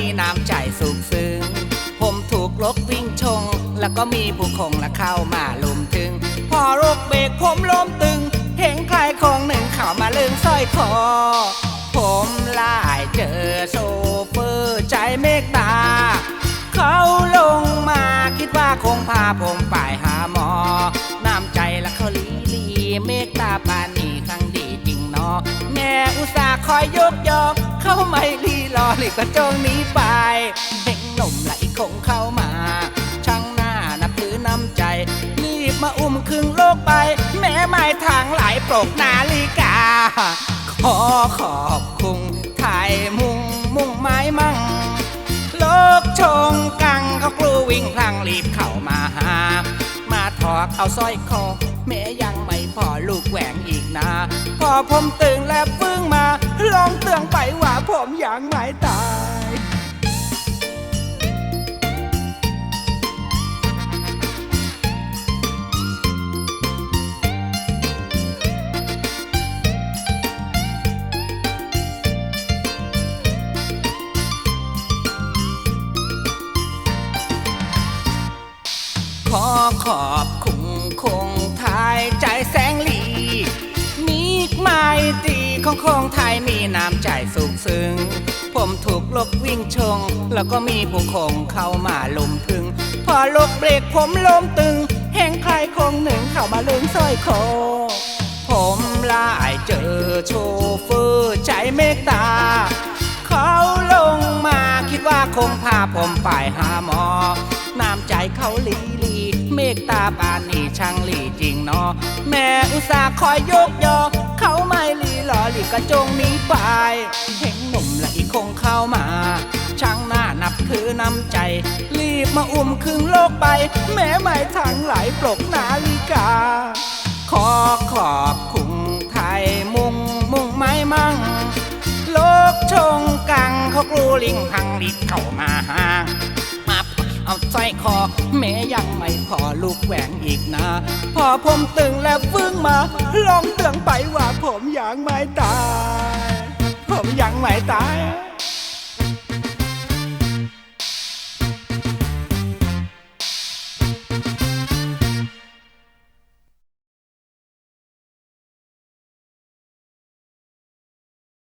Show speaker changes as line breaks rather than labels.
ีน้ำใจสุขซึ้ง ผมถูกลกวิ่งชง แล้วก็มีผู้คงและเข้ามาลุมถึง พอรกเบรกผมล้มตึง เห็นใครของหนึ่งเข้ามาลึงสร้อยคอ ผมลายเจอโซเฟอร์ใจเมฆตา เขาลงมาคิดว่าคงพาผมไปหาหมอ น้ำใจและเขาลีลีเมฆตา คอยยกยอเข้าไม่ลีรอหลีกก็จงหนีไปเห็นหนุ่มแลคงเข้ามา ช่างหน้านับถือน้ำใจ รีบมาอุ้มครึ่งโลกไป แม้ไม่ทางหลายปลกนาฬิกา ขอขอบคุณไทยมุงมุ่งไม้มั่งโลกชงกังเขากลัววิ่งพลังรีบเข้ามาหา มาถอกเอาสร้อยคอแม้ยังไม่พอลูกแหวงอีกนะ พอผมตึงและปึ้ง ผมอยังไม่ตายขอขอบคุณคงไทยใจแสงลี มีไม้ตีของคงไทยมีน้ำใจสูงซึ้งผมถูก ลกวิ่งชง แล้วก็มีผู้คงเข้ามาลุมพึง พอลกเบรกผมลมตึง แห่งใครคงหนึ่งเข้ามาลืมสร้อยคอผมลายเจอโชเฟอร์ใจเมตตา เขาลงมาคิดว่าคงพาผมไปหาหมอ น้ำใจเขาลีลีเมฆตาปานนี่ช่างลีจริงเนาะแม่อุตส่าห์คอยยกยอ เขาไม่ลีหลอหลีกระจงหนี้ไป เห็นหนุ่มละอีคงเข้ามา น้านับถือน้ำใจ รีบมาอุ้มครึ่งโลกไป แม้ไม่ทางไหลปลกนาฬิกา ขอขอบคุณไทยมุงมุงไม้มั่ง โลกชงกังเขากลูลิงพังลิดเข้ามาหามาเอาสร้อยคอ แม้ยังไม่พอลูกแหวงอีกนะ พอผมตึงแล้วฟึ่งมา ลองเตือนไปว่าผมยังไม่ตาย ผมยังไม่ตาย